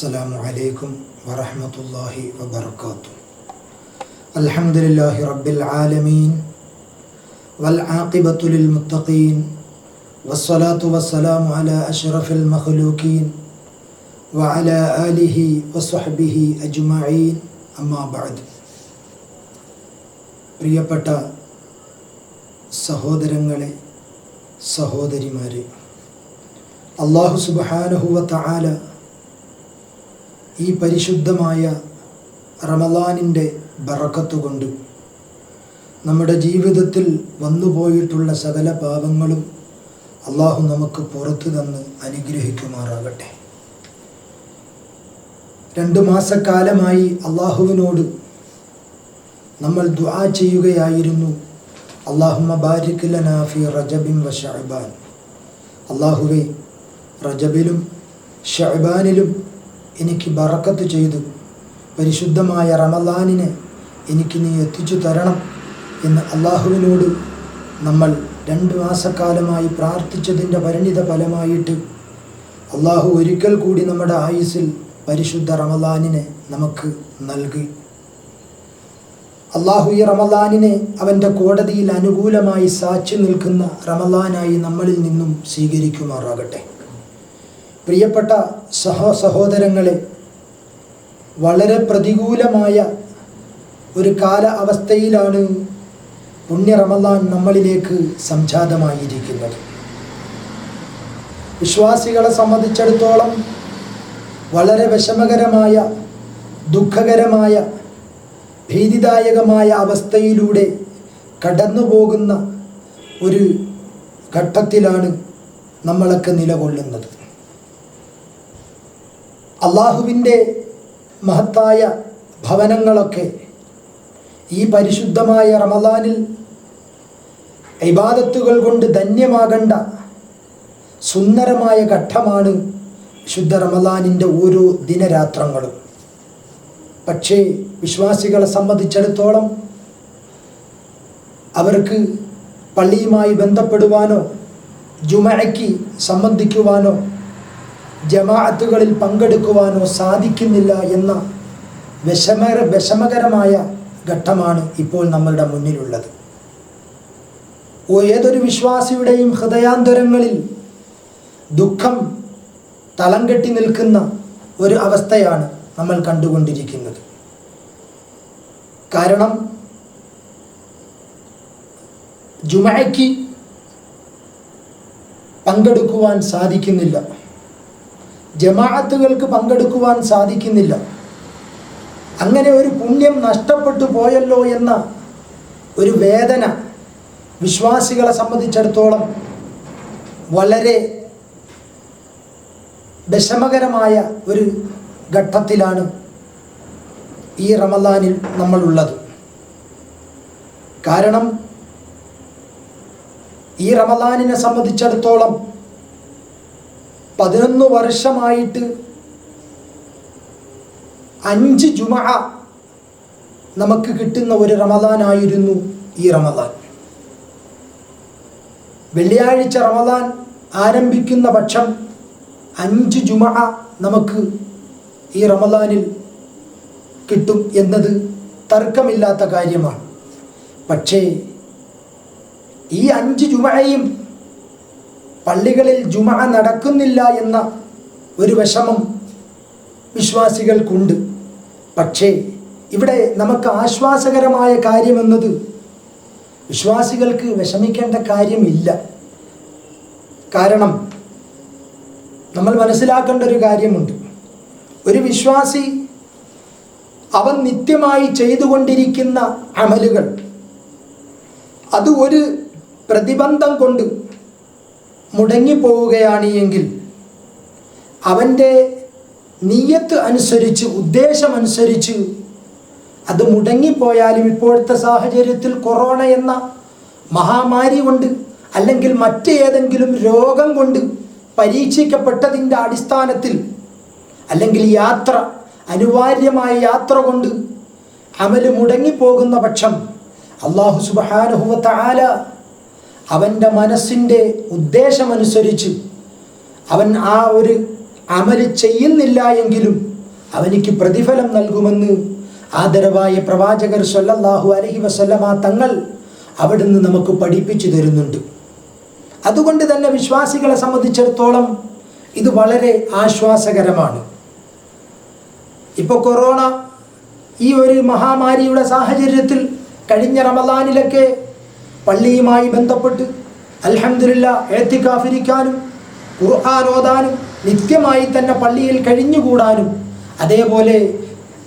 السلام عليكم ورحمة الله وبركاته الحمد لله رب العالمين والعاقبة للمتقين والصلاة والسلام على أشرف المخلوقين وعلى آله وصحبه أجمعين أما بعد പ്രിയപ്പെട്ട സഹോദരങ്ങളെ സഹോദരിമാരെ അള്ളാഹു സുബാനഹുവ തആല ഈ പരിശുദ്ധമായ റമലാനിന്റെ ബറക്കത്തുകൊണ്ട് നമ്മുടെ ജീവിതത്തിൽ വന്നുപോയിട്ടുള്ള സകല പാപങ്ങളും അള്ളാഹു നമുക്ക് പുറത്തു തന്ന് അനുഗ്രഹിക്കുമാറാകട്ടെ. രണ്ട് മാസക്കാലമായി അള്ളാഹുവിനോട് നമ്മൾ ദുആ ചെയ്യുകയായിരുന്നു. അള്ളാഹു ബാരിക് ലനാ ഫി റജബിൻ വ ഷഅബാൻ. അള്ളാഹുവെ റജബിലും ഷഅബാനിലും എനിക്ക് ബറക്കത്ത് ചെയ്തു. പരിശുദ്ധമായ റമലാനിനെ എനിക്ക് നീ എത്തിച്ചു തരണം എന്ന് അള്ളാഹുവിനോട് നമ്മൾ രണ്ട് മാസക്കാലമായി പ്രാർത്ഥിച്ചതിന്റെ പരിണിത ഫലമായിട്ട് അള്ളാഹു ഒരിക്കൽ കൂടി നമ്മുടെ ആയുസ്സിൽ പരിശുദ്ധ റമലാനിനെ നമുക്ക് നൽകി. അള്ളാഹു ഈ റമലാനിനെ അവന്റെ കോടതിയിൽ അനുകൂലമായി സാക്ഷി നിൽക്കുന്ന റമലാനായി നമ്മളിൽ നിന്നും സ്വീകരിക്കുമാറാകട്ടെ. പ്രിയപ്പെട്ട സഹോ സഹോദരങ്ങളെ വളരെ പ്രതികൂലമായ ഒരു കാല അവസ്ഥയിലാണ് പുണ്യ റമദാൻ നമ്മളിലേക്ക് സംജാതമായിരിക്കുന്നത്. വിശ്വാസികളെ സംബന്ധിച്ചിടത്തോളം വളരെ വിഷമകരമായ ദുഃഖകരമായ ഭീതിദായകമായ അവസ്ഥയിലൂടെ കടന്നു പോകുന്ന ഒരു ഘട്ടത്തിലാണ് നമ്മളൊക്കെ നിലകൊള്ളുന്നത്. അള്ളാഹുവിന്റെ മഹത്തായ ഭവനങ്ങളൊക്കെ ഈ പരിശുദ്ധമായ റമദാനിൽ ഇബാദത്തുകൾ കൊണ്ട് ധന്യമാകണ്ട സുന്ദരമായ ഘട്ടമാണ് ശുദ്ധ റമദാനിന്റെ ഓരോ ദിനരാത്രങ്ങളും. പക്ഷേ വിശ്വാസികളെ സംബന്ധിച്ചിടത്തോളം അവർക്ക് പള്ളിയുമായി ബന്ധപ്പെടുവാനോ ജുമഴയ്ക്ക് സംബന്ധിക്കുവാനോ ജമാഅത്തുകളിൽ പങ്കെടുക്കുവാനോ സാധിക്കുന്നില്ല എന്ന വിഷമകര വിഷമകരമായ ഘട്ടമാണ് ഇപ്പോൾ നമ്മളുടെ മുന്നിലുള്ളത്. ഏതൊരു വിശ്വാസിയുടെയും ഹൃദയാന്തരങ്ങളിൽ ദുഃഖം തളം കെട്ടി നിൽക്കുന്ന ഒരു അവസ്ഥയാണ് നമ്മൾ കണ്ടുകൊണ്ടിരിക്കുന്നത്. കാരണം ജുമയ്ക്ക് പങ്കെടുക്കുവാൻ സാധിക്കുന്നില്ല. ജമാഅത്തുകൾക്ക് പങ്കെടുക്കുവാൻ സാധിക്കുന്നില്ല. അങ്ങനെ ഒരു പുണ്യം നഷ്ടപ്പെട്ടു പോയല്ലോ എന്ന ഒരു വേദന വിശ്വാസികളെ സംബന്ധിച്ചിടത്തോളം വളരെ വിഷമകരമായ ഒരു ഘട്ടത്തിലാണ് ഈ റമദാനിൽ നമ്മളുള്ളത്. കാരണം ഈ റമദാനിനെ സംബന്ധിച്ചിടത്തോളം പതിനൊന്ന് വർഷമായിട്ട് അഞ്ച് ജുമ നമുക്ക് കിട്ടുന്ന ഒരു റമദാനായിരുന്നു ഈ റമദാൻ. വെള്ളിയാഴ്ച റമദാൻ ആരംഭിക്കുന്ന പക്ഷം അഞ്ച് ജുമ നമുക്ക് ഈ റമദാനിൽ കിട്ടും എന്നത് തർക്കമില്ലാത്ത കാര്യമാണ്. പക്ഷേ ഈ അഞ്ച് ജുമയും പള്ളികളിൽ ജുമ നടക്കുന്നില്ല എന്ന ഒരു വിഷമം വിശ്വാസികൾക്കുണ്ട്. പക്ഷേ ഇവിടെ നമുക്ക് ആശ്വാസകരമായ കാര്യമെന്നത് വിശ്വാസികൾക്ക് വിഷമിക്കേണ്ട കാര്യമില്ല. കാരണം നമ്മൾ മനസ്സിലാക്കേണ്ട ഒരു കാര്യമുണ്ട്. ഒരു വിശ്വാസി അവൻ നിത്യമായി ചെയ്തുകൊണ്ടിരിക്കുന്ന അമലുകൾ അത് ഒരു പ്രതിബന്ധം കൊണ്ട് മുടങ്ങിപ്പോവുകയാണ് എങ്കിൽ അവന്റെ നീയത്ത് അനുസരിച്ച് ഉദ്ദേശമനുസരിച്ച് അത് മുടങ്ങിപ്പോയാലും ഇപ്പോഴത്തെ സാഹചര്യത്തിൽ കൊറോണ എന്ന മഹാമാരി കൊണ്ട് അല്ലെങ്കിൽ മറ്റേതെങ്കിലും രോഗം കൊണ്ട് പരീക്ഷിക്കപ്പെട്ടതിന്റെ അടിസ്ഥാനത്തിൽ അല്ലെങ്കിൽ യാത്ര അനിവാര്യമായ യാത്ര കൊണ്ട് അമൽ മുടങ്ങിപ്പോകുന്ന പക്ഷം അള്ളാഹു സുബാനുഹുവത്ത ആല അവന്റെ മനസ്സിന്റെ ഉദ്ദേശമനുസരിച്ച് അവൻ ആ ഒരു അമൽ ചെയ്യുന്നില്ല എങ്കിലും അവനിക്ക് പ്രതിഫലം നൽകുമെന്ന് ആദരവായ പ്രവാചകർ സല്ലല്ലാഹു അലഹി വസല്ലമ തങ്ങൾ അവിടുന്ന് നമുക്ക് പഠിപ്പിച്ചു തരുന്നുണ്ട്. അതുകൊണ്ട് തന്നെ വിശ്വാസികളെ സംബന്ധിച്ചിടത്തോളം ഇത് വളരെ ആശ്വാസകരമാണ്. ഇപ്പോൾ കൊറോണ ഈ ഒരു മഹാമാരിയുടെ സാഹചര്യത്തിൽ കഴിഞ്ഞ റമദാനിലൊക്കെ പള്ളിയുമായി ബന്ധപ്പെട്ട് അൽഹംദുലില്ല ഏത്തിക്കാഫിരിക്കാനും ഖുർആൻ ഓതാനും നിത്യമായി തന്നെ പള്ളിയിൽ കഴിഞ്ഞുകൂടാനും അതേപോലെ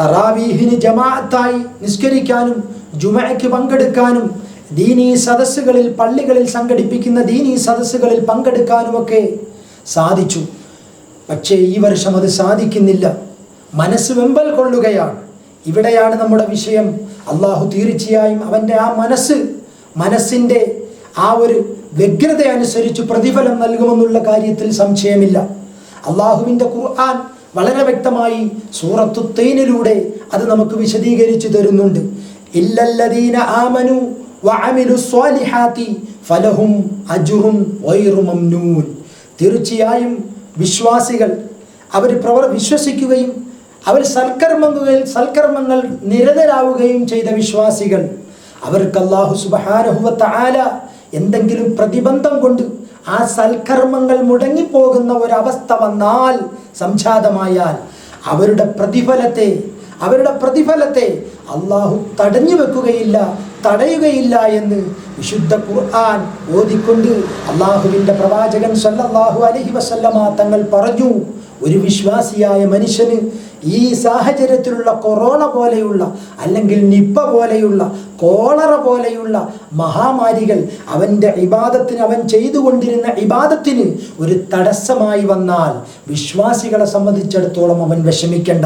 തറാവീഹിന് ജമാഅത്തായി നിസ്കരിക്കാനും ജുമയ്ക്ക് പങ്കെടുക്കാനും ദീനീ സദസ്സുകളിൽ പള്ളികളിൽ സംഘടിപ്പിക്കുന്ന ദീനീ സദസ്സുകളിൽ പങ്കെടുക്കാനുമൊക്കെ സാധിച്ചു. പക്ഷേ ഈ വർഷം അത് സാധിക്കുന്നില്ല. മനസ്സ് വെമ്പൽ കൊള്ളുകയാണ്. ഇവിടെയാണ് നമ്മുടെ വിഷയം. അള്ളാഹു തീർച്ചയായും അവന്റെ ആ മനസ്സ് മനസ്സിന്റെ ആ ഒരു വ്യഗ്രത അനുസരിച്ച് പ്രതിഫലം നൽകുമെന്നുള്ള കാര്യത്തിൽ സംശയമില്ല. അള്ളാഹുവിന്റെ ഖുർആൻ വളരെ വ്യക്തമായി സൂറത്തു തൈനിലൂടെ അത് നമുക്ക് വിശദീകരിച്ചു തരുന്നുണ്ട്. ഇല്ലല്ലദീന ആമനു ഫലഹും അജുറും മംനൂൻ. തീർച്ചയായും വിശ്വാസികൾ അവർ പ്രവർ വിശ്വസിക്കുകയും അവർ സൽക്കർമ്മങ്ങളിൽ സൽക്കർമ്മങ്ങൾ നിരതരാവുകയും ചെയ്ത വിശ്വാസികൾ അവർക്ക് അള്ളാഹു സുബഹാനഹുവത്ത ആല എന്തെങ്കിലും പ്രതിബന്ധം കൊണ്ട് ആ സൽക്കർമ്മങ്ങൾ മുടങ്ങിപ്പോകുന്ന ഒരവസ്ഥ വന്നാൽ സംജാതമായാൽ അവരുടെ പ്രതിഫലത്തെ അവരുടെ പ്രതിഫലത്തെ അള്ളാഹു തടഞ്ഞു വെക്കുകയില്ല തടയുകയില്ല എന്ന് വിശുദ്ധ ഖുർആൻ ഓതിക്കൊണ്ട് അള്ളാഹുവിന്റെ പ്രവാചകൻ സല്ലല്ലാഹു അലഹി വസല്ലമ തങ്ങൾ പറഞ്ഞു ഒരു വിശ്വാസിയായ മനുഷ്യന് ഈ സാഹചര്യത്തിലുള്ള കൊറോണ പോലെയുള്ള അല്ലെങ്കിൽ നിപ്പ പോലെയുള്ള കോളറ പോലെയുള്ള മഹാമാരികൾ അവന്റെ ഇബാദത്തിന് അവൻ ചെയ്തുകൊണ്ടിരുന്ന ഇബാദത്തിന് ഒരു തടസ്സമായി വന്നാൽ വിശ്വാസികളെ സംബന്ധിച്ചിടത്തോളം അവൻ വിഷമിക്കേണ്ട.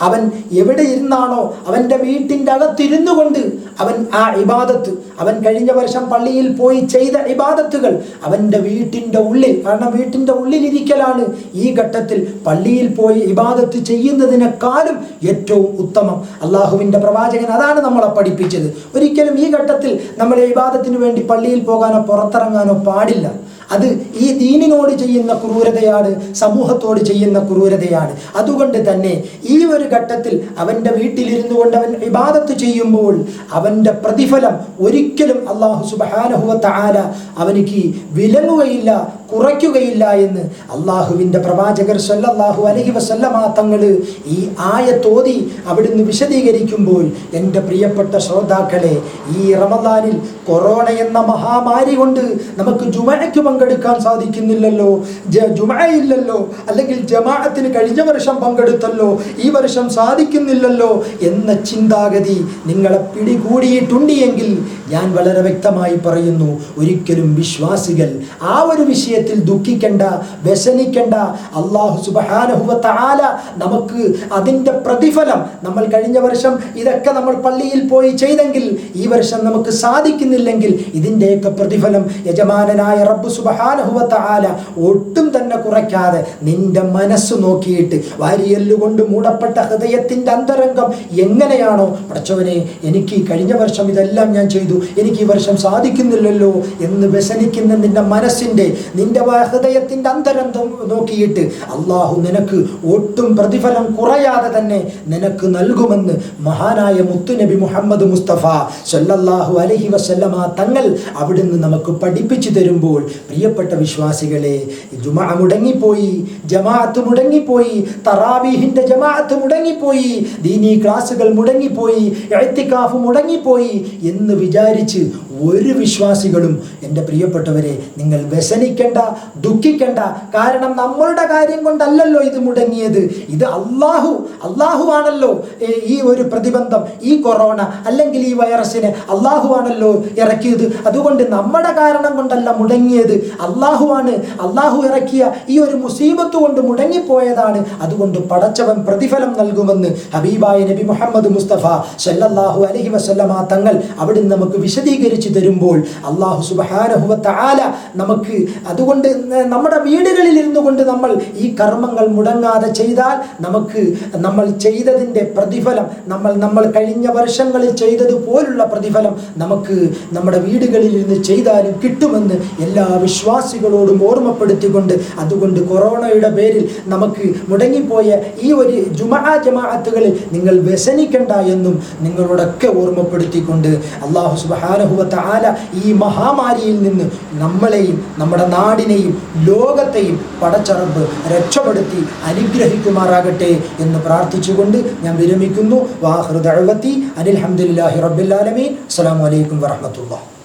അവൻ എവിടെ ഇരുന്നാണോ അവന്റെ വീട്ടിന്റെ അകത്തിരുന്നു കൊണ്ട് അവൻ ആ ഇബാദത്ത് അവൻ കഴിഞ്ഞ വർഷം പള്ളിയിൽ പോയി ചെയ്ത ഇബാദത്തുകൾ അവന്റെ വീട്ടിന്റെ ഉള്ളിൽ കാരണം വീട്ടിന്റെ ഉള്ളിലിരിക്കലാണ് ഈ ഘട്ടത്തിൽ പള്ളിയിൽ പോയി ഇബാദത്ത് ചെയ്യുന്നതിനേക്കാളും ഏറ്റവും ഉത്തമം. അള്ളാഹുവിന്റെ പ്രവാചകൻ അതാണ് നമ്മളെ പഠിപ്പിച്ചത്. ഒരിക്കലും ഈ ഘട്ടത്തിൽ നമ്മൾ ഇബാദത്തിന് വേണ്ടി പള്ളിയിൽ പോകാനോ പുറത്തിറങ്ങാനോ പാടില്ല. അത് ഈ ദീനിനോട് ചെയ്യുന്ന ക്രൂരതയാണ് സമൂഹത്തോട് ചെയ്യുന്ന ക്രൂരതയാണ്. അതുകൊണ്ട് തന്നെ ഈ ഒരു ഘട്ടത്തിൽ അവന്റെ വീട്ടിലിരുന്നു കൊണ്ട് അവൻ ഇബാദത്ത് ചെയ്യുമ്പോൾ അവന്റെ പ്രതിഫലം ഒരിക്കലും അള്ളാഹു സുബഹാനഹുവത്ത ആല അവനിക്ക് വിലങ്ങുകയില്ല കുറയ്ക്കുകയില്ല എന്ന് അള്ളാഹുവിന്റെ പ്രവാചകർ സല്ലല്ലാഹു അലഹി വസല്ലമ തങ്ങൾ ഈ ആയത്തോതി അവിടുന്ന് വിശദീകരിക്കുമ്പോൾ എന്റെ പ്രിയപ്പെട്ട ശ്രോതാക്കളെ ഈ റമദാനിൽ കൊറോണ എന്ന മഹാമാരി കൊണ്ട് നമുക്ക് ജുമഴയ്ക്ക് പങ്കെടുക്കാൻ സാധിക്കുന്നില്ലല്ലോ. ജുമയില്ലല്ലോ അല്ലെങ്കിൽ ജമാഅത്തിന് കഴിഞ്ഞ വർഷം പങ്കെടുത്തല്ലോ. ഈ വർഷം സാധിക്കുന്നില്ലല്ലോ എന്ന ചിന്താഗതി നിങ്ങളെ പിടികൂടിയിട്ടുണ്ട് എങ്കിൽ ഞാൻ വളരെ വ്യക്തമായി പറയുന്നു. ഒരിക്കലും വിശ്വാസികൾ ആ ഒരു വിഷയത്തിൽ ദുഃഖിക്കേണ്ട വ്യസനിക്കേണ്ട. അള്ളാഹു സുബഹാനഹുവത്ത ആല നമുക്ക് അതിന്റെ പ്രതിഫലം നമ്മൾ കഴിഞ്ഞ വർഷം ഇതൊക്കെ നമ്മൾ പള്ളിയിൽ പോയി ചെയ്തെങ്കിൽ ഈ വർഷം നമുക്ക് സാധിക്കുന്നില്ലെങ്കിൽ ഇതിന്റെയൊക്കെ പ്രതിഫലം യജമാനനായ റബ്ബ് സുബഹാനഹുവത്ത ഒട്ടും തന്നെ കുറയ്ക്കാതെ നിന്റെ മനസ്സ് നോക്കിയിട്ട് വാരിയല്ലുകൊണ്ട് മൂടപ്പെട്ട ഹൃദയത്തിന്റെ അന്തരംഗം എങ്ങനെയാണോ? പടച്ചവനെ എനിക്ക് കഴിഞ്ഞ വർഷം ഇതെല്ലാം ഞാൻ ചെയ്തു. എനിക്ക് ഈ വർഷം സാധിക്കുന്നില്ലല്ലോ എന്ന് വ്യസനിക്കുന്ന നിന്റെ മനസ്സിന്റെ നിന്റെ ഹൃദയത്തിന്റെ അന്തരംഗം നോക്കിയിട്ട് അള്ളാഹു നിനക്ക് ഒട്ടും പ്രതിഫലം കുറയാതെ തന്നെ നിനക്ക് നൽകുമെന്ന് മഹാനായ മുത്തുനബി മുഹമ്മദ് മുസ്തഫ സല്ലല്ലാഹു അലൈഹി വസല്ലമ തങ്ങൾ അവിടുന്ന് നമുക്ക് പഠിപ്പിച്ചു തരുമ്പോൾ പ്രിയപ്പെട്ട വിശ്വാസികളെ ജുമാ മുടങ്ങിപ്പോയി ജമാഅത്ത് മുടങ്ങിപ്പോയി തറാവീഹിന്റെ ജമാഅത്ത് മുടങ്ങിപ്പോയി ദീനീ ക്ലാസുകൾ മുടങ്ങിപ്പോയി എഴുത്തിക്കാഫ് മുടങ്ങിപ്പോയി എന്ന് വിചാരിച്ച് ഒരു വിശ്വാസികളും എന്റെ പ്രിയപ്പെട്ടവരെ നിങ്ങൾ വ്യസനിക്കേണ്ട ദുഃഖിക്കേണ്ട കാരണം നമ്മളുടെ കാര്യം കൊണ്ടല്ലല്ലോ ഇത് മുടങ്ങിയത്. ഇത് അള്ളാഹു അള്ളാഹു ആണല്ലോ ഈ ഒരു പ്രതിബന്ധം ഈ കൊറോണ അല്ലെങ്കിൽ ഈ വൈറസിനെ അള്ളാഹു ആണല്ലോ ഇറക്കിയത്. അതുകൊണ്ട് നമ്മുടെ കാരണം കൊണ്ടല്ല മുടങ്ങിയത്. അള്ളാഹുവാണ് അള്ളാഹു ഇറക്കിയ ഈ ഒരു മുസീബത്ത് കൊണ്ട് മുടങ്ങിപ്പോയതാണ്. അതുകൊണ്ട് പടച്ചവൻ പ്രതിഫലം നൽകുമെന്ന് ഹബീബായ നബി മുഹമ്മദ് മുസ്തഫ സല്ലല്ലാഹു അലഹി വസല്ലമ തങ്ങൾ അവിടുന്ന് നമുക്ക് വിശദീകരിച്ചു തരുമ്പോൾ അള്ളാഹു സുബഹാനഹുവത്ത ആല നമുക്ക് അതുകൊണ്ട് നമ്മുടെ വീടുകളിൽ ഇരുന്നു കൊണ്ട് നമ്മൾ ഈ കർമ്മങ്ങൾ മുടങ്ങാതെ ചെയ്താൽ നമുക്ക് നമ്മൾ ചെയ്തതിന്റെ പ്രതിഫലം നമ്മൾ നമ്മൾ കഴിഞ്ഞ വർഷങ്ങളിൽ ചെയ്തതുപോലുള്ള പ്രതിഫലം നമുക്ക് നമ്മുടെ വീടുകളിൽ ഇരുന്ന് ചെയ്താലും കിട്ടുമെന്ന് എല്ലാ വിശ്വാസികളോടും ഓർമ്മപ്പെടുത്തിക്കൊണ്ട് അതുകൊണ്ട് കൊറോണയുടെ പേരിൽ നമുക്ക് മുടങ്ങിപ്പോയ ഈ ഒരു ജുമാ ജമാഅത്തുകളിൽ നിങ്ങൾ വ്യസനിക്കണ്ട എന്നും നിങ്ങളോടൊക്കെ ഓർമ്മപ്പെടുത്തിക്കൊണ്ട് അള്ളാഹു സുബാനഹുവത്ത ആല ഈ മഹാമാരിയിൽ നിന്ന് നമ്മളെയും നമ്മുടെ നാടിനെയും ലോകത്തെയും പടച്ചറബ് രക്ഷപ്പെടുത്തി അനുഗ്രഹിക്കുമാറാകട്ടെ എന്ന് പ്രാർത്ഥിച്ചുകൊണ്ട് ഞാൻ വിരമിക്കുന്നു. വാഹൃദഴവത്തി അനിൽ ഹംദുലില്ലാഹി റബ്ബിൽ ആലമീൻ. അസ്സലാമു അലൈക്കും വറഹ്മത്തുള്ളാഹി.